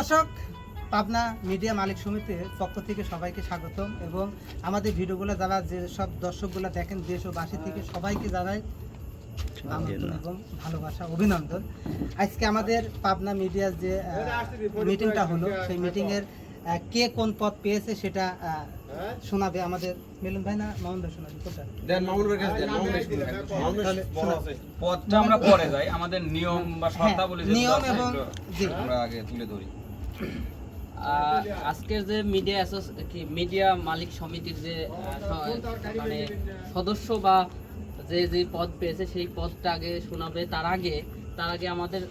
দর্শক পাবনা মিডিয়া মালিক সমিতির পক্ষ থেকে সবাইকে স্বাগতম এবং আমাদের ভিডিওগুলো যারা যে সব দর্শকগুলো দেখেন দেশ ও বাসী থেকে সবাইকে জানাই এবং ভালোবাসা অভিনন্দন। আজকে আমাদের পাবনা মিডিয়ার যে মিটিংটা হলো সেই মিটিংয়ের কে কোন পদ পেয়েছে সেটা শোনাবে আমাদের মিলন ভাই না মোহন ভাই শোনাবে কোনটা? দেন মামুন ভাই কাছে দেন মামুন ভাই শুনুন একদম। মামুন ভাই তাহলে বড় শোনো। আছে পদটা আমরা পরে যাই আমাদের নিয়ম বা শর্তাবলী হ্যাঁ, নিয়ম এবং আমরা আগে তুলে ধরি। আজকের যে মিডিয়া কি মিডিয়া মালিক সমিতির যে মানে সদস্য বা যে যে পদ পেয়েছে সেই পদটা আগে শোনাবে। তার আগে তার আগে আমাদের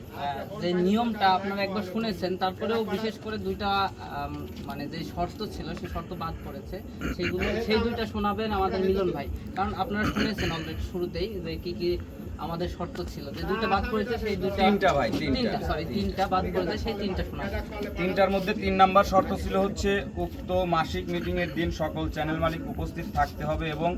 যে নিয়মটা আপনারা একবার শুনেছেন, তারপরেও বিশেষ করে দুইটা মানে যে শর্ত ছিল সেই শর্ত বাদ পড়েছে। সেইগুলো, সেই দুইটা শোনাবেন আমাদের মিলন ভাই। কারণ আপনারা শুনেছেন অলরেডি শুরুতেই যে কি কি আমাদের শর্ত ছিল যে দুইটা বাদ পড়েছে সেই দুইটা তিনটা ভাই, তিনটা। সরি তিনটা বাদ পড়েছে সেই তিনটা শোনাবেন তিনটার মধ্যে তিন নাম্বার শর্ত ছিল হচ্ছে উক্ত মাসিক মিটিং এর দিন সকল চ্যানেল মালিক উপস্থিত থাকতে হবে এবং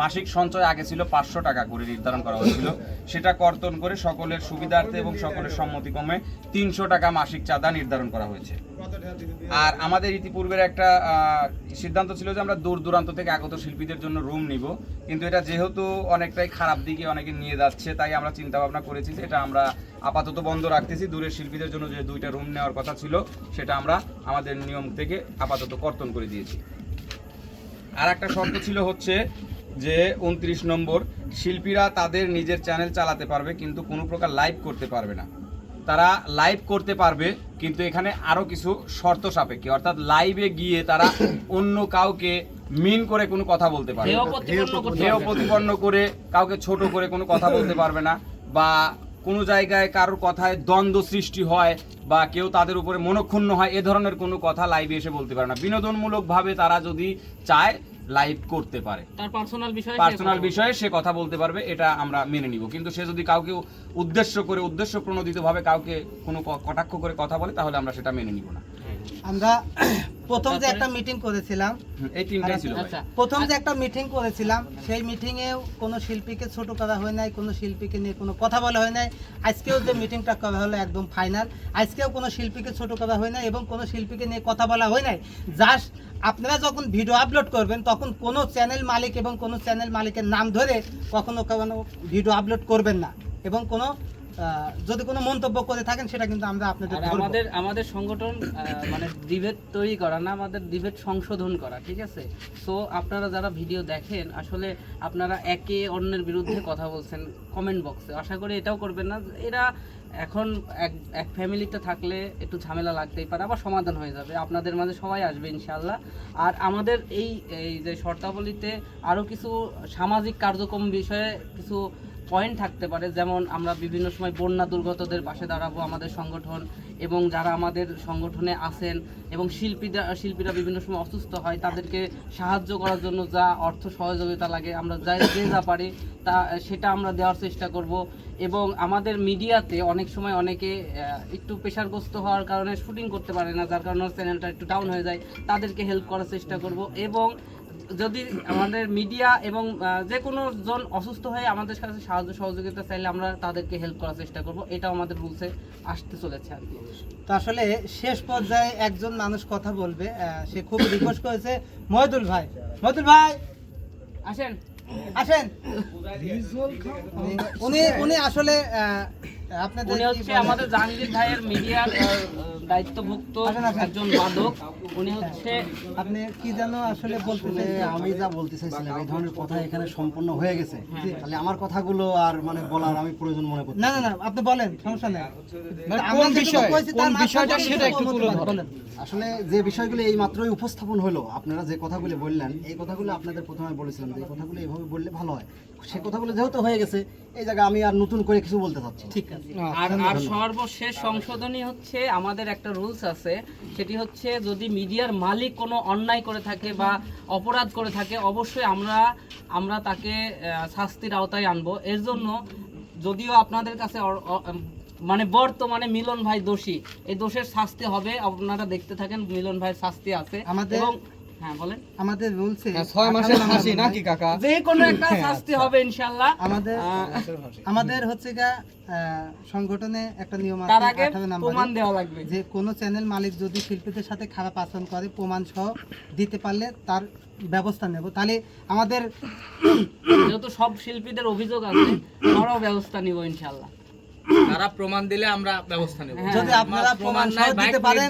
মাসিক সঞ্চয় আগে ছিল পাঁচশো টাকা করে নির্ধারণ করা হয়েছিল। সেটা কর্তন করে সকলের সুবিধার্থে এবং সকলের সম্মতিক্রমে তিনশো টাকা মাসিক চাঁদা নির্ধারণ করা হয়েছে। আর আমাদের ইতিপূর্বের একটা সিদ্ধান্ত ছিল যে আমরা দূর দূরান্ত থেকে আগত শিল্পীদের জন্য রুম নিব। কিন্তু এটা যেহেতু অনেকটাই খারাপ দিকে অনেকে নিয়ে যাচ্ছে, তাই আমরা চিন্তা ভাবনা করেছি যে এটা আমরা আপাতত বন্ধ রাখতেছি। দূরের শিল্পীদের জন্য যে দুইটা রুম নেওয়ার কথা ছিল, সেটা আমরা আমাদের নিয়ম থেকে আপাতত কর্তন করে দিয়েছি। আর একটা শর্ত ছিল হচ্ছে যে উনত্রিশ নম্বর, শিল্পীরা তাদের নিজের চ্যানেল চালাতে পারবে, কিন্তু কোনো প্রকার লাইভ করতে পারবে না। তারা লাইভ করতে পারবে কিন্তু এখানে আরও কিছু শর্ত সাপেক্ষে। অর্থাৎ লাইভে গিয়ে তারা অন্য কাউকে মিন করে কোনো কথা বলতে পারবে হেয়। প্রতিপন্ন করে কাউকে ছোট করে কোনো কথা বলতে পারবে না বা কোনো জায়গায় কারোর কথায় দ্বন্দ্ব সৃষ্টি হয় বা কেউ তাদের উপরে মনক্ষুণ্ণ হয় এ ধরনের কোনো কথা লাইভে এসে বলতে পারে না। বিনোদনমূলকভাবে তারা যদি চায় লাইভ করতে পারে। তার পার্সোনাল বিষয়ে সে পার্সোনাল কথা বিষয়ে সে কথা বলতে পারবে এটা আমরা মেনে নিব। কিন্তু সে যদি কাউকে উদ্দেশ্য করে উদ্দেশ্য প্রণোদিতভাবে কাউকে কোনো কটাক্ষ করে কথা বলে তাহলে আমরা সেটা মেনে নিব না। আমরা প্রথম যে একটা মিটিং করেছিলাম এই তিনটাই ছিল ভাই। আচ্ছা। প্রথম যে একটা মিটিং করেছিলাম সেই মিটিংয়েও কোনো শিল্পীকে ছোট করা হয় নাই কোনো শিল্পীকে নিয়ে কোনো কথা বলা হয় নাই। আজকেও যে মিটিংটা করা হলো একদম ফাইনাল আজকেও কোনো শিল্পীকে ছোট করা হয় নাই এবং কোনো শিল্পীকে নিয়ে কথা বলা হয় নাই। জাস্ট আপনারা যখন ভিডিও আপলোড করবেন তখন কোনো চ্যানেল মালিক এবং কোনো চ্যানেল মালিকের নাম ধরে কখনো কখনো ভিডিও আপলোড করবেন না। এবং কোনো যদি কোনো মন্তব্য করে থাকেন সেটা কিন্তু আমরা আপনাদের আমাদের আমাদের সংগঠন মানে ডিবেট তৈরি করা না আমাদের ডিবেট সংশোধন করা ঠিক আছে? সো আপনারা যারা ভিডিও দেখেন আসলে আপনারা একে অন্যের বিরুদ্ধে কথা বলছেন কমেন্ট বক্সে আশা করি এটাও করবেন না। এরা এখন এক এক ফ্যামিলিতে থাকলে একটু ঝামেলা লাগতেই পারে আবার সমাধান হয়ে যাবে। আপনাদের মাঝে সবাই আসবে ইনশাল্লাহ আর আমাদের এই এই যে শর্তাবলীতে আরও কিছু সামাজিক কার্যক্রম বিষয়ে কিছু পয়েন্ট থাকতে পারে, যেমন আমরা বিভিন্ন সময় বন্যা দুর্গতদের পাশে দাঁড়াবো আমাদের সংগঠন এবং যারা আমাদের সংগঠনে আছেন এবং শিল্পীরা শিল্পীরা বিভিন্ন সময় অসুস্থ হয়, তাদেরকে সাহায্য করার জন্য যা অর্থ সহযোগিতা লাগে, আমরা যা, যে যা পারি তা, সেটা আমরা দেওয়ার চেষ্টা করব। এবং আমাদের মিডিয়াতে অনেক সময় অনেকে একটু প্রেশারগ্রস্ত হওয়ার কারণে শুটিং করতে পারে না, যার কারণে চ্যানেলটা একটু ডাউন হয়ে যায়, তাদেরকে হেল্প করার চেষ্টা করব। এবং যদি আমাদের মিডিয়া এবং যে কোনো জন অসুস্থ হয়ে আমাদের কাছে সাহায্য সহযোগিতা চাইলে আমরা তাদেরকে হেল্প করার চেষ্টা করব। এটাও আমাদের রুলসে আসতে চলেছে আর কি। তো আসলে শেষ পর্যায়ে একজন মানুষ কথা বলবে সে খুব রিকোয়েস্ট করেছে মহিদুল ভাই। মহিদুল ভাই! আসেন। আসেন। উনি- উনি আসলে আপনাদের? আমাদের জাহাঙ্গীর ভাইয়ের মিডিয়ার দায়িত্বভুক্ত। একজন বাদক উনি হচ্ছে আপনি কি যেন আসলে বলতে আমি যা বলতে চাইছিলাম এই ধরনের কথা এখানে সম্পূর্ণ হয়ে গেছে। তাহলে আমার কথাগুলো আর মানে বলার আমি প্রয়োজন মনে করছি না না না আপনি বলেন সমস্যা নেই। মানে কোন বিষয়? কোন বিষয়টা সেটা একটু তুলে ধরেন। আসলে যে বিষয়গুলো এই মাত্রই উপস্থাপন হলো আপনারা যে কথাগুলো বললেন এই কথাগুলো আপনাদের প্রথমে বলেছিলাম যে এই কথাগুলো এইভাবে বললে ভালো হয়। সে কথাগুলো যেহেতু হয়ে গেছে এই জায়গায় আমি আর নতুন করে কিছু বলতে চাচ্ছি ঠিক আছে। আর আর সর্বশেষ সংশোধনী হচ্ছে আমাদের একটা রুলস আছে সেটি হচ্ছে যদি মিডিয়ার মালিক কোনো অন্যায় করে থাকে বা অপরাধ করে থাকে অবশ্যই আমরা আমরা তাকে শাস্তির আওতায় আনব। এর জন্য যদিও আপনাদের কাছে মানে বর্তমানে মিলন ভাই দোষী এই দোষের শাস্তি হবে আপনারা দেখতে থাকেন মিলন ভাইয়ের শাস্তি আছে আমাদের এবং আমাদের রুলসে ছয় মাসের ফাঁসি নাকি কাকা? যে কোনো একটা শাস্তি হবে ইনশাআল্লাহ। আমাদের আমাদের হচ্ছে গা সংগঠনে একটা নিয়ম তার আছে আগে 18 নম্বরে। প্রমাণ দেওয়া লাগবে। যে কোনো চ্যানেল মালিক যদি শিল্পীদের সাথে খারাপ আচরণ করে প্রমাণ সহ দিতে পারলে তার ব্যবস্থা নেব। তাহলে আমাদের যেহেতু সব শিল্পীদের অভিযোগ আছে আমরাও ব্যবস্থা নিব ইনশাআল্লাহ। তারা প্রমাণ দিলে আমরা ব্যবস্থা নেব। হ্যাঁ। যদি আপনারা প্রমাণ নাই, দিতে পারেন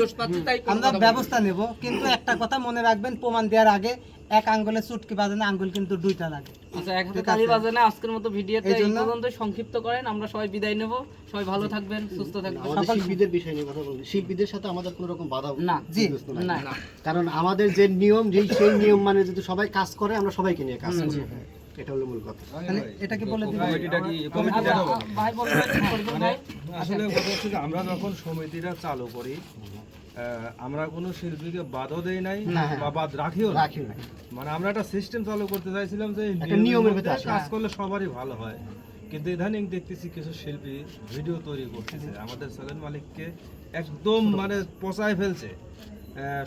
আমরা ব্যবস্থা নেব। কিন্তু একটা কথা মনে রাখবেন প্রমাণ দেওয়ার আগে এক আঙ্গুলে চুটকি বাজানো আঙ্গুল কিন্তু দুইটা লাগে। আচ্ছা এক হাতে তালি বাজে না আজকের মতো ভিডিওতে এই পর্যন্ত সংক্ষিপ্ত করেন। আমরা সবাই বিদায় নেব। সবাই ভালো থাকবেন সুস্থ থাকবেন। আমাদের শিল্পীদের বিষয় নিয়ে কথা বলছি শিল্পীদের সাথে আমাদের কোনো রকম বাধা না। জি। না। কারণ আমাদের যে নিয়ম যেই সেই নিয়ম মানে যদি সবাই কাজ করে আমরা সবাইকে নিয়ে কাজ করি। এটা হলো মূল কথা। তাহলে এটাকে বলে দিবেন আচ্ছা, ভাই বলবেন ভাই আসলে কথা হচ্ছে যে আমরা যখন সমিতিটা চালু করি আমরা কোনো শিল্পীকে বাধা দেই নাই বা বাদ রাখিও না। রাখি না মানে আমরা একটা সিস্টেম চালু করতে চাইছিলাম যে একটা নিয়মের ভেতরে। কাজ করলে সবারই ভালো হয়। কিন্তু ইদানিং দেখতেছি কিছু শিল্পী ভিডিও তৈরি করতেছে। আমাদের সেলেন মালিককে একদম মানে পচায় ফেলছে।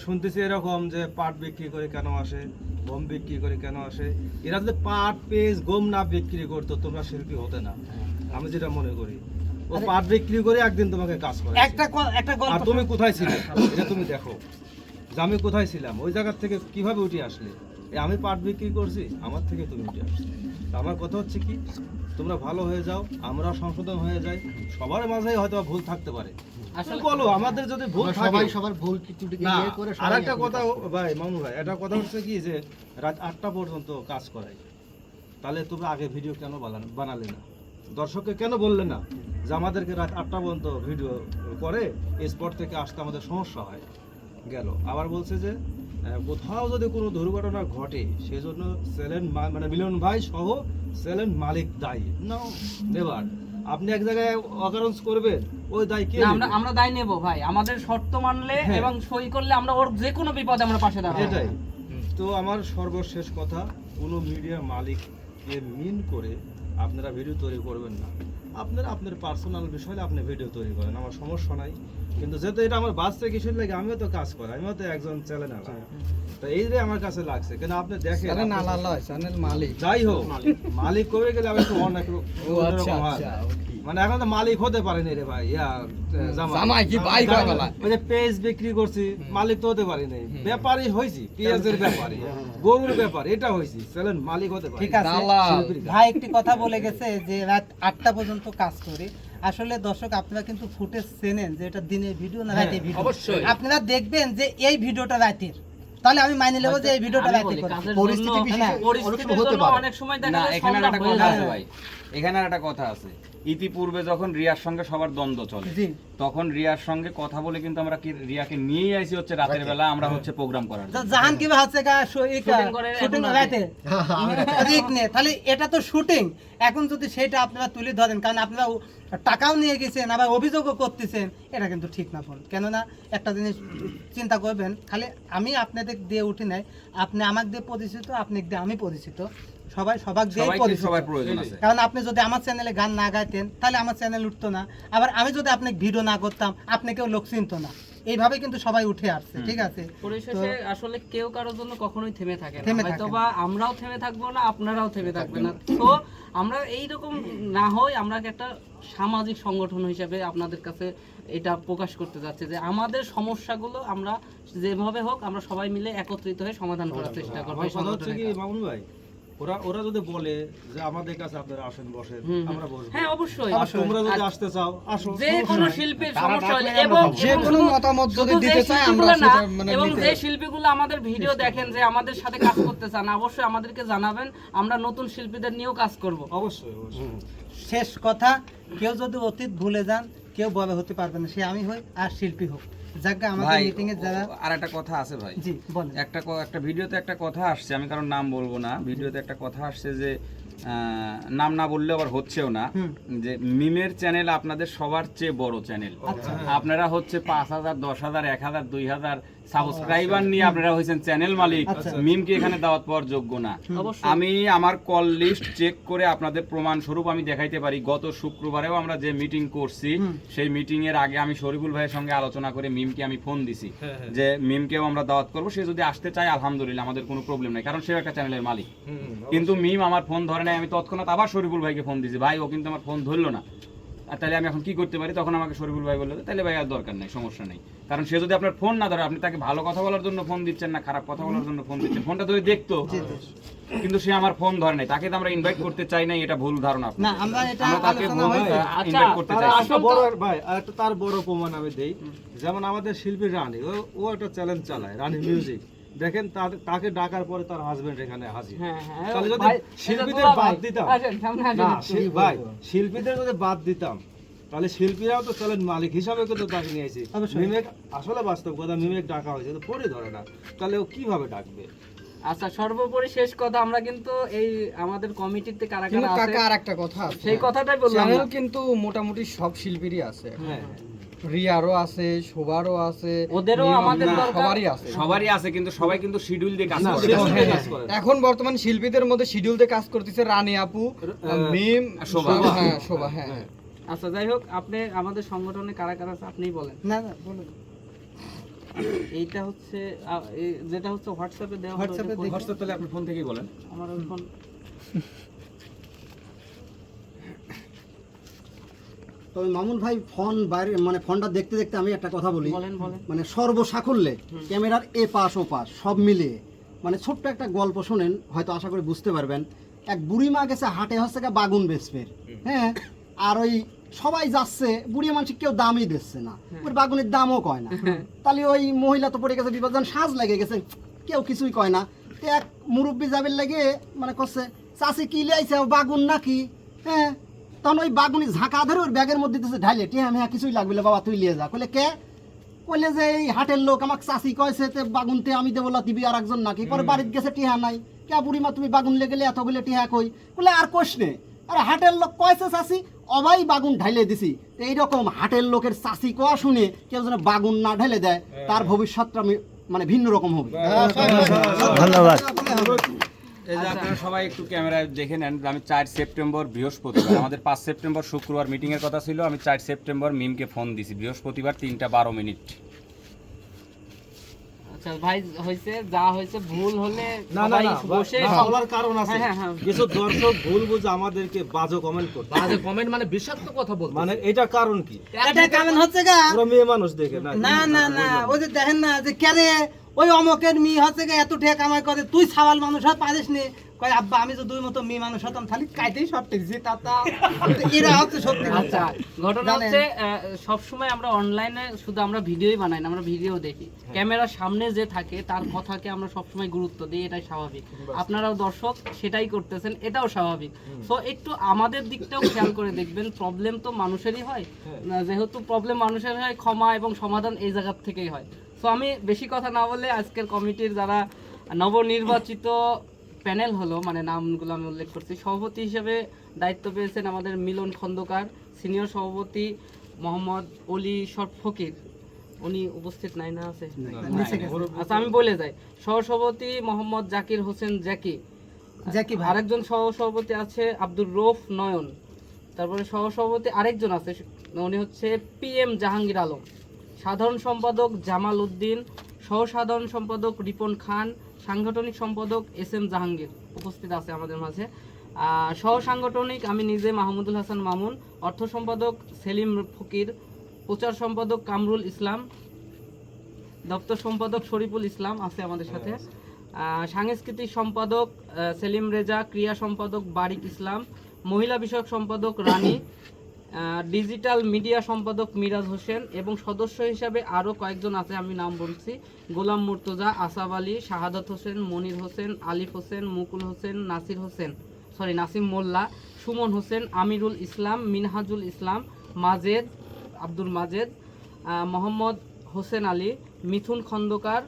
শুনতেছি এরকম যে পাট বিক্রি করে কেন আসে গম বিক্রি করে কেন আসে? এরা যদি পাট পেজ গম না বিক্রি করতো তোমরা শিল্পী হতে না? আমি যেটা মনে করি ও পাট বিক্রি করে একদিন তোমাকে কাজ করে একটা একটা আর তুমি কোথায় ছিলে? এটা তুমি দেখো। যে আমি কোথায় ছিলাম? ওই জায়গা থেকে কীভাবে উঠে আসলে? আমি পাট বিক্রি করছি আমার থেকে তুমি উঠে আসলে। তা আমার কথা হচ্ছে কি তোমরা ভালো হয়ে যাও আমরা সংশোধন হয়ে যাই। সবার মাঝেই হয়তো ভুল থাকতে পারে। বলো আমাদের যদি ভুল সবাই সবার ভুল ত্রুটিকে না করে আর একটা কথা ভাই মামু ভাই একটা কথা হচ্ছে কি যে রাত আটটা পর্যন্ত কাজ করাই। তাহলে তোমরা আগে ভিডিও কেন বানালে না? দর্শককে কেন বললে না যে আমাদেরকে রাত আটটা পর্যন্ত ভিডিও করে স্পট থেকে আসতে আমাদের সমস্যা হয়? গেল। আবার বলছে যে আহ, কোথাও যদি কোনো দুর্ঘটনা ঘটে সেজন্য সেলেন মানে মিলন ভাই সহ সেলেন মালিক দায়ী। না নেবার আপনি এক জায়গায় অকারণ করবেন ওই দায় কি আমরা আমরা দায় নেব ভাই। আমাদের শর্ত মানলে হ্যাঁ। এবং সই করলে আমরা ওর যে কোনো বিপদে আমরা পাশে দাঁড়াবো। এটাই। তো আমার সর্বশেষ কথা কোনো মিডিয়ার মালিককে মিন করে আপনারা ভিডিও তৈরি করবেন না। আপনারা আপনার পার্সোনাল বিষয়ে আপনি ভিডিও তৈরি করেন। আমার সমস্যা নাই। কিন্তু যেহেতু এটা আমার বাচ্চা কিশোর লাগে আমিও তো কাজ করি আমিও তো একজন চ্যানেল তো এই যে আমার কাছে লাগছে কেন আপনি দেখেন চ্যানেল আপনি- আলাদা চ্যানেল মালিক। যাই হোক মালিক করে গেলে আমি একটু অনেক ও আচ্ছা আচ্ছা মানে এখন তো মালিক হতে পারেনি রে ভাই ইয়া জামাই। কি ভাই? ওই যে পেঁয়াজ বিক্রি করছি মালিক তো হতে পারি নাই ব্যাপারই হয়েছি পেঁয়াজের ব্যাপারে গরুর ব্যাপার এটা হয়েছি। চলেন মালিক হতে পারি। ঠিক আছে। ভাই একটি কথা বলে গেছে যে রাত আটটা পর্যন্ত কাজ করি। আসলে দর্শক আপনারা কিন্তু ফুটেজ চেনেন যে এটা দিনের ভিডিও না রাতের ভিডিও অবশ্যই। আপনারা দেখবেন যে এই ভিডিওটা রাতের। তাহলে আমি মাইনে নেব যে এই ভিডিওটা আমি রাতে পরিস্থিতি হ্যাঁ, সময় হতে পারে। অনেক সময় দেখা যায় এখানে একটা কথা আছে ভাই। এখানে একটা কথা আছে। ইতিপূর্বে যখন রিয়ার সঙ্গে সবার দ্বন্দ্ব চলে তখন রিয়ার সঙ্গে কথা বলে কিন্তু আমরা কি রিয়াকে নিয়েই আইছি হচ্ছে রাতের বেলা আমরা হচ্ছে প্রোগ্রাম করার জন্য। জাহান কি হচ্ছে করে শুটিং রাতে? রিক নিয়ে তাহলে এটা তো শুটিং এখন যদি সেটা আপনারা তুলে ধরেন কারণ আপনারা টাকাও নিয়ে গেছেন আবার অভিযোগও করতেছেন এটা কিন্তু ঠিক না ফোন কেননা একটা জিনিস চিন্তা করবেন খালি আমি আপনাদের দিয়ে উঠি নাই আপনি আমাকে দিয়ে পরিচিত আপনি দিয়ে আমি পরিচিত সবাই সবাক দিয়ে পরিচিত। সবার কারণ আপনি যদি আমার চ্যানেলে গান না গাইতেন তাহলে আমার চ্যানেল উঠতো না। আবার আমি যদি আপনাকে ভিডিও না করতাম আপনাকেও লোক চিনতো না। এইভাবে কিন্তু সবাই উঠে আসছে ঠিক আছে? পরিশেষে আসলে কেউ কারোর জন্য কখনোই থেমে থাকে না। থেমে হয়তো বা আমরাও থেমে থাকব না আপনারাও থেমে থাকবেন না। তো আমরা এইরকম না হই আমরা একটা সামাজিক সংগঠন হিসেবে আপনাদের কাছে এটা প্রকাশ করতে যাচ্ছি যে আমাদের সমস্যাগুলো আমরা যেভাবে হোক আমরা সবাই মিলে একত্রিত হয়ে সমাধান করার চেষ্টা করব। ভাই? ওরা ওরা যদি বলে যে আমাদের কাছে আপনারা আসেন বসেন। আমরা বসবো। হ্যাঁ অবশ্যই। আর তোমরা যদি আসতে চাও আসো। যে কোনো শিল্পীর সমস্যা হলে এবং যে কোনো মতামত যদি দিতে চায় আমরা সেটা মানে এবং যে শিল্পীগুলো আমাদের ভিডিও দেখেন যে আমাদের সাথে কাজ করতে চান অবশ্যই আমাদেরকে জানাবেন আমরা নতুন শিল্পীদের নিয়েও কাজ করব। অবশ্যই অবশ্যই। শেষ কথা কেউ যদি অতীত ভুলে যান কেউ বলা হতে পারবে না সে আমি হই আর শিল্পী হোক। যাকে আমাদের মিটিং এ যারা আর একটা কথা আছে ভাই। জি বলেন। একটা একটা ভিডিওতে একটা কথা আসছে আমি কারণ নাম বলব না। ভিডিওতে একটা কথা আসছে যে আহ, নাম না বললে আবার হচ্ছেও না। যে মিমের চ্যানেল আপনাদের সবার চেয়ে বড় চ্যানেল আপনারা হচ্ছে পাঁচ হাজার দশ হাজার এক হাজার দুই হাজার সাবস্ক্রাইবার নিয়ে আপনারা হয়েছেন চ্যানেল মালিক। মিমকে এখানে দাওয়াত পাওয়ার যোগ্য না? আমি আমার কল লিস্ট চেক করে আপনাদের প্রমাণ স্বরূপ আমি দেখাইতে পারি। গত শুক্রবারেও আমরা যে মিটিং করছি সেই মিটিং এর আগে আমি শরীফুল ভাইয়ের সঙ্গে আলোচনা করে মিমকে আমি ফোন দিছি। যে মিমকেও আমরা দাওয়াত করব। সে যদি আসতে চায় আলহামদুলিল্লাহ আমাদের কোনো প্রবলেম নাই। কারণ সেও একটা চ্যানেলের মালিক। কিন্তু মিম আমার ফোন ধরে নাই আমি তৎক্ষণাৎ আবার শরীফুল ভাইকে ফোন দিছি। ভাই ও কিন্তু আমার ফোন ধরলো না। আর তাহলে আমি এখন কি করতে পারি? তখন আমাকে শরীফুল ভাই বলল তাহলে ভাই আর দরকার নেই সমস্যা নেই। কারণ সে যদি আপনার ফোন না ধরে আপনি তাকে ভালো কথা বলার জন্য ফোন দিচ্ছেন না খারাপ কথা বলার জন্য ফোন দিচ্ছেন ফোনটা ধরে দেখতো। কিন্তু সে আমার ফোন ধরে নাই তাকে তো আমরা ইনভাইট করতে চাই নাই এটা ভুল ধারণা না আমরা এটা তাকে হয়েছে। আচ্ছা, ইনভাইট করতে তার চাই একটা বড় ভাই একটা তার বড় প্রমাণ আমি দেই। যেমন আমাদের শিল্পী রানী ও ও একটা চ্যালেঞ্জ চালায় রানী মিউজিক দেখেন তাকে ডাকার পরে তার হাজবেন্ড এখানে হাজির। হ্যাঁ হ্যাঁ তাহলে যদি শিল্পীদের বাদ দিতাম। না ভাই শিল্পীদের যদি বাদ দিতাম তাহলে শিল্পীরাও তো চলেন মালিক হিসাবে কিন্তু তাকে নিয়েছি মিমেক আসলে বাস্তব কথা মিমেক ডাকা হয়েছে কিন্তু পরে ধরে না। তাহলে ও কীভাবে ডাকবে? আচ্ছা সর্বোপরি শেষ কথা আমরা কিন্তু এই আমাদের কমিটিতে কারা কারা আছে আর একটা কথা সেই কথাটাই বললাম। কিন্তু মোটামুটি সব শিল্পীরই আছে। হ্যাঁ। রিয়ারও আছে শোভারও আছে ওদেরও আমাদের সবারই আছে। সবাই আছে কিন্তু সবাই কিন্তু শিডিউল দিয়ে কাজ করে। শিডিউল দিয়ে হ্যাঁ। এখন বর্তমান শিল্পীদের মধ্যে শিডিউলতে কাজ করতেছে রানী আপু মিম শোভা। শোভা, হ্যাঁ শোভা হ্যাঁ আচ্ছা যাই হোক আপনি আমাদের সংগঠনে কারা কারা আছে আপনিই বলেন। না না বলুন। এইটা হচ্ছে যেটা হচ্ছে হোয়াটসঅ্যাপে দেওয়া হোয়াটসঅ্যাপে হোয়াটসঅ্যাপ তাহলে আপনি ফোন থেকেই বলেন। আমার ফোন তবে মামুন ভাই ফোন বাইরে মানে ফোনটা দেখতে দেখতে আমি একটা কথা বলি। মানে সর্বসাকুল্যে ক্যামেরার এ পাশ ও পাশ সব মিলিয়ে। মানে ছোট্ট একটা গল্প শোনেন হয়তো আশা করি বুঝতে পারবেন। এক বুড়ি মা গেছে হাটে হচ্ছে বাগুন বেচপের হ্যাঁ? আর ওই সবাই যাচ্ছে বুড়ি মানুষ কেউ দামই দিচ্ছে না। ওই বাগুনের দামও কয় না। তাহলে ওই মহিলা তো পড়ে গেছে বিপদজন সাজ লেগে গেছে কেউ কিছুই কয় না। তো এক মুরব্বী যাবের লাগে মানে করছে চাষি কি লাইছে বাগুন নাকি? হ্যাঁ? তখন ওই বাগুনি ঝাঁকা ধরে ওর ব্যাগের মধ্যে দিতেছে ঢাইলে টিয়া হ্যাঁ কিছুই লাগবে বাবা তুই লিয়ে যা। কইলে কে? কইলে যে এই হাটের লোক আমাকে চাষি কয়েছে তে বাগুনতে আমি দেবো দিবি আর একজন নাকি? পরে বাড়িতে গেছে টিহা নাই। কে বুড়িমা তুমি বাগুন লেগে গেলে এতগুলো টিহা কই? কইলে আর কোষ নে। আরে হাটের লোক কয়েছে চাষি অবাই বাগুন ঢাইলে দিছি। তো এইরকম হাটের লোকের চাষি কোয়া শুনে কেউ যেন বাগুন না ঢেলে দেয় তার ভবিষ্যৎটা আমি মানে ভিন্ন রকম হবে। ধন্যবাদ। এই যে আপনারা সবাই একটু ক্যামেরায় দেখে নেন আমি চার সেপ্টেম্বর বৃহস্পতিবার। আমাদের পাঁচ সেপ্টেম্বর শুক্রবার মিটিং এর কথা ছিল আমি চার সেপ্টেম্বর মিমকে ফোন দিছি। বৃহস্পতিবার তিনটা বারো মিনিট। আচ্ছা ভাই হয়েছে যা হয়েছে ভুল হলে না না বসে বলার কারণ আছে। হ্যাঁ, হ্যাঁ, হ্যাঁ। কিছু দর্শক ভুল বুঝে আমাদেরকে বাজে কমেন্ট করতে বাজে কমেন্ট মানে বিষাক্ত কথা বলতে মানে এটা কারণ কি? এটা কেমন হচ্ছে গা ওরা মেয়ে মানুষ দেখে না না না না ওই যে দেখেন না যে কেরে ওই অমকের মি হচ্ছে এত ঠেক কামাই করে তুই সাওয়াল মানুষ হয় পারিস নি? কয় আব্বা আমি তো দুই মতো মি মানুষ হতাম খালি কাইতেই সব টেকছি তা তা এরা হচ্ছে সত্যি কথা। আচ্ছা ঘটনা হচ্ছে সব সময় আমরা অনলাইনে শুধু আমরা ভিডিওই বানাই না আমরা ভিডিও দেখি। ক্যামেরার সামনে যে থাকে তার কথাকে আমরা সব সময় গুরুত্ব দিই এটাই স্বাভাবিক। আপনারাও দর্শক সেটাই করতেছেন এটাও স্বাভাবিক। সো একটু আমাদের দিকটাও খেয়াল করে দেখবেন প্রবলেম তো মানুষেরই হয়। যেহেতু প্রবলেম মানুষের হয় ক্ষমা এবং সমাধান এই জায়গার থেকেই হয়। সো আমি বেশি কথা না বলে আজকের কমিটির যারা নবনির্বাচিত প্যানেল হলো মানে নামগুলো আমি উল্লেখ করছি সভাপতি হিসেবে দায়িত্ব পেয়েছেন আমাদের মিলন খন্দকার সিনিয়র সভাপতি মোহাম্মদ অলি শরফ ফকির। উনি উপস্থিত নাই। না আছে আচ্ছা আমি বলে যাই। সহসভাপতি মোহাম্মদ জাকির হোসেন জ্যাকি। জ্যাকি। আরেকজন সহসভাপতি আছে আব্দুর রৌফ নয়ন। তারপরে সহসভাপতি আরেকজন আছে উনি হচ্ছে পি এম জাহাঙ্গীর আলম। সাধারণ সম্পাদক জামাল উদ্দিন সহ সাধারণ সম্পাদক রিপন খান সাংগঠনিক সম্পাদক এস এম জাহাঙ্গীর উপস্থিত আছে আমাদের মাঝে। সহ সাংগঠনিক আমি নিজে মাহমুদুল হাসান মামুন অর্থ সম্পাদক সেলিম ফকির প্রচার সম্পাদক কামরুল ইসলাম দপ্তর সম্পাদক শরীফুল ইসলাম আছে আমাদের সাথে। সাংস্কৃতিক সম্পাদক সেলিম রেজা ক্রিয়া সম্পাদক বারিক ইসলাম মহিলা বিষয়ক সম্পাদক রানী ডিজিটাল মিডিয়া সম্পাদক মিরাজ হোসেন এবং সদস্য হিসাবে আরও কয়েকজন আছে আমি নাম বলছি। গোলাম মুর্তজা আসাফ আলী শাহাদাত হোসেন মনির হোসেন আলিফ হোসেন মুকুল হোসেন নাসির হোসেন সরি নাসিম মোল্লা সুমন হোসেন আমিরুল ইসলাম মিনহাজুল ইসলাম মাজেদ আব্দুল মাজেদ মোহাম্মদ হোসেন আলী মিথুন খন্দকার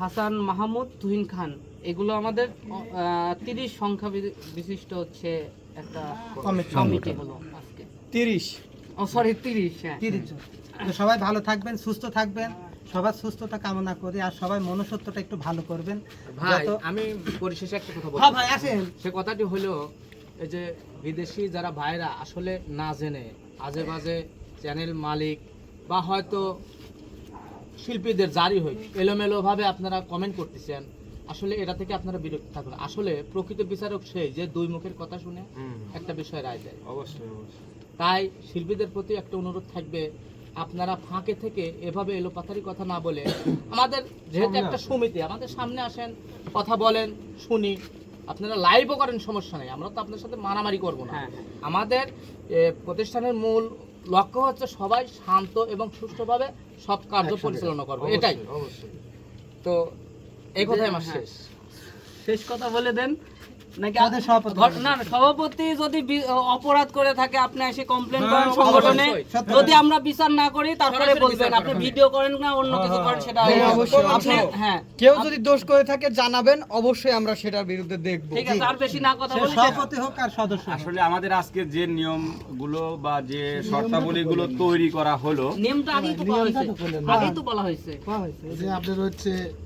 হাসান মাহমুদ তুহিন খান। এগুলো আমাদের তিরিশ সংখ্যা বিশিষ্ট হচ্ছে একটা কমিটি। হলো। তিরিশ। ও সরি তিরিশ হ্যাঁ। তিরিশ তো সবাই ভালো থাকবেন সুস্থ থাকবেন সবার সুস্থতা কামনা করি আর সবাই মনুষ্যত্বটা একটু ভালো করবেন। ভাই আমি পরিশেষে একটা কথা বলব হ্যাঁ ভাই আসেন। সে কথাটি হলো এই যে বিদেশি যারা ভাইরা আসলে না জেনে আজে বাজে চ্যানেল মালিক বা হয়তো শিল্পীদের জারি হই এলোমেলোভাবে আপনারা কমেন্ট করতেছেন আসলে এটা থেকে আপনারা বিরক্ত থাকুন। আসলে প্রকৃত বিচারক সেই যে দুই মুখের কথা শুনে একটা বিষয় রায় দেয়। অবশ্যই অবশ্যই। তাই শিল্পীদের প্রতি একটা অনুরোধ থাকবে আপনারা ফাঁকে থেকে এভাবে এলোপাতারি কথা না বলে আমাদের যেহেতু একটা সমিতি আমাদের সামনে আসেন কথা বলেন শুনি আপনারা লাইভও করেন সমস্যা নেই আমরা তো আপনার সাথে মারামারি করব না। হ্যাঁ। আমাদের প্রতিষ্ঠানের মূল লক্ষ্য হচ্ছে সবাই শান্ত এবং সুষ্ঠুভাবে সব কার্য পরিচালনা করবে এটাই। অবশ্যই। তো এই কথাই আমার হ্যাঁ। শেষ। শেষ কথা বলে দেন সভাপতি। যদি অপরাধ করে থাকে আপনি এসে কমপ্লেন হ্যাঁ, করেন সংগঠনে। যদি আমরা বিচার না করি তারপরে বলবেন। আপনি ভিডিও করেন না অন্য কিছু করেন সেটা হ্যাঁ। হ্যাঁ কেউ যদি দোষ করে থাকে জানাবেন অবশ্যই আমরা সেটার বিরুদ্ধে দেখব। ঠিক আছে আর বেশি না কথা বলি সভাপতি হোক আর সদস্য আসলে আমাদের আজকে যে নিয়মগুলো বা যে শর্তাবলীগুলো তৈরি করা হলো নিয়মটা আগেই তো বলা হয়েছে। আগেই তো বলা হয়েছে।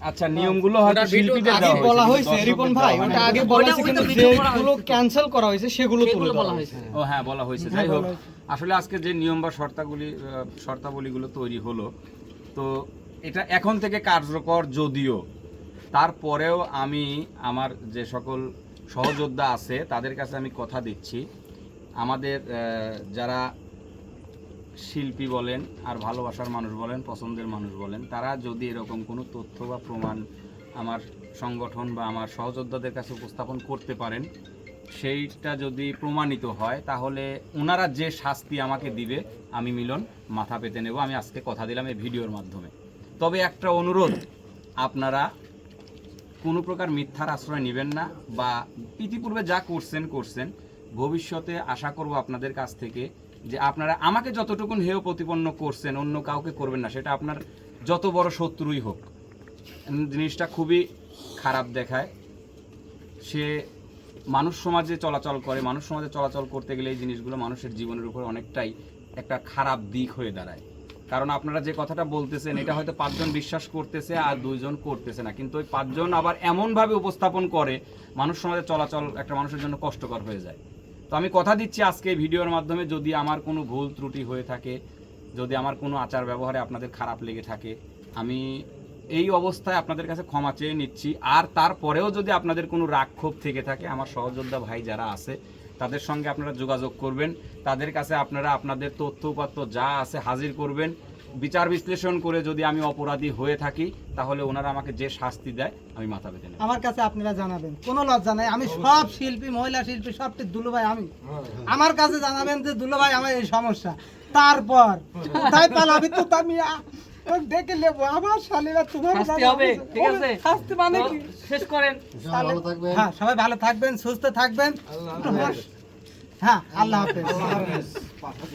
আচ্ছা নিয়মগুলো হয়তো শিল্পীদের দেওয়া বলা হয়েছে, হয়েছে রিপন ভাই ওটা আগে বলা হয়েছে যেগুলো ক্যান্সেল করা হয়েছে সেগুলো তুলে বলা হয়েছে। ও হ্যাঁ বলা হয়েছে। যাই হোক আসলে আজকে যে নিয়ম বা শর্তাগুলি শর্তাবলীগুলো তৈরি হলো তো এটা এখন থেকে কার্যকর যদিও। তারপরেও আমি আমার যে সকল সহযোদ্ধা আছে তাদের কাছে আমি কথা দিচ্ছি। আমাদের যারা শিল্পী বলেন আর ভালোবাসার মানুষ বলেন পছন্দের মানুষ বলেন তারা যদি এরকম কোনো তথ্য বা প্রমাণ আমার সংগঠন বা আমার সহযোদ্ধাদের কাছে উপস্থাপন করতে পারেন, সেইটা যদি প্রমাণিত হয়, তাহলে ওনারা যে শাস্তি আমাকে দিবে, আমি মিলন, মাথা পেতে নেব, আমি আজকে কথা দিলাম এই ভিডিওর মাধ্যমে। তবে একটা অনুরোধ, আপনারা কোনো প্রকার মিথ্যার আশ্রয় নেবেন না বা ইতিপূর্বে যা করছেন করছেন, ভবিষ্যতে আশা করব আপনাদের কাছ থেকে যে আপনারা আমাকে যতটুকুন হেয় প্রতিপন্ন করছেন, অন্য কাউকে করবেন না, সেটা আপনার যত বড় শত্রুই হোক। জিনিসটা খুবই খারাপ দেখায়। সে মানুষ সমাজে চলাচল করে, মানুষ সমাজে চলাচল করতে গেলে এই জিনিসগুলো মানুষের জীবনের উপর অনেকটাই একটা খারাপ দিক হয়ে দাঁড়ায়। কারণ আপনারা যে কথাটা বলতেছেন, এটা হয়তো পাঁচজন বিশ্বাস করতেছে আর দুইজন করতেছে না। কিন্তু ওই পাঁচজন আবার এমনভাবে উপস্থাপন করে, মানুষ সমাজে চলাচল একটা মানুষের জন্য কষ্টকর হয়ে যায়। তো আমি কথা দিচ্ছি আজকে ভিডিওর মাধ্যমে, যদি আমার কোনো ভুল ত্রুটি হয়ে থাকে, যদি আমার কোনো আচার ব্যবহারে আপনাদের খারাপ লেগে থাকে, আমি এই অবস্থায় আপনাদের কাছে ক্ষমা চেয়ে নিচ্ছি। আর তারপরেও যদি আপনাদের কোনো রাগ ক্ষোভ থেকে থাকে, আমার সহযোদ্ধা ভাই যারা আছে, তাদের সঙ্গে আপনারা যোগাযোগ করবেন। তাদের কাছে আপনারা আপনাদের তথ্য উপাত্ত যা আছে হাজির করবেন। বিচার বিশ্লেষণ করে যদি আমি অপরাধী হয়ে থাকি, তাহলে ওনারা আমাকে যে শাস্তি দেয়, আমি মাথা পেতে আমার কাছে আপনারা জানাবেন, কোনো লজ্জা নাই। আমি সব শিল্পী, মহিলা শিল্পী, সবটি দুলুভাই আমি। আমার কাছে জানাবেন যে দুলুভাই আমার এই সমস্যা। তারপর কোথায় পালাবি তো আ- ডেকে নেব আমার শালীরা তোমার শাস্তি হবে ঠিক আছে? শাস্তি মানে কি? শেষ করেন। হ্যাঁ সবাই ভালো থাকবেন সুস্থ থাকবেন। হ্যাঁ আল্লাহ হাফেজ।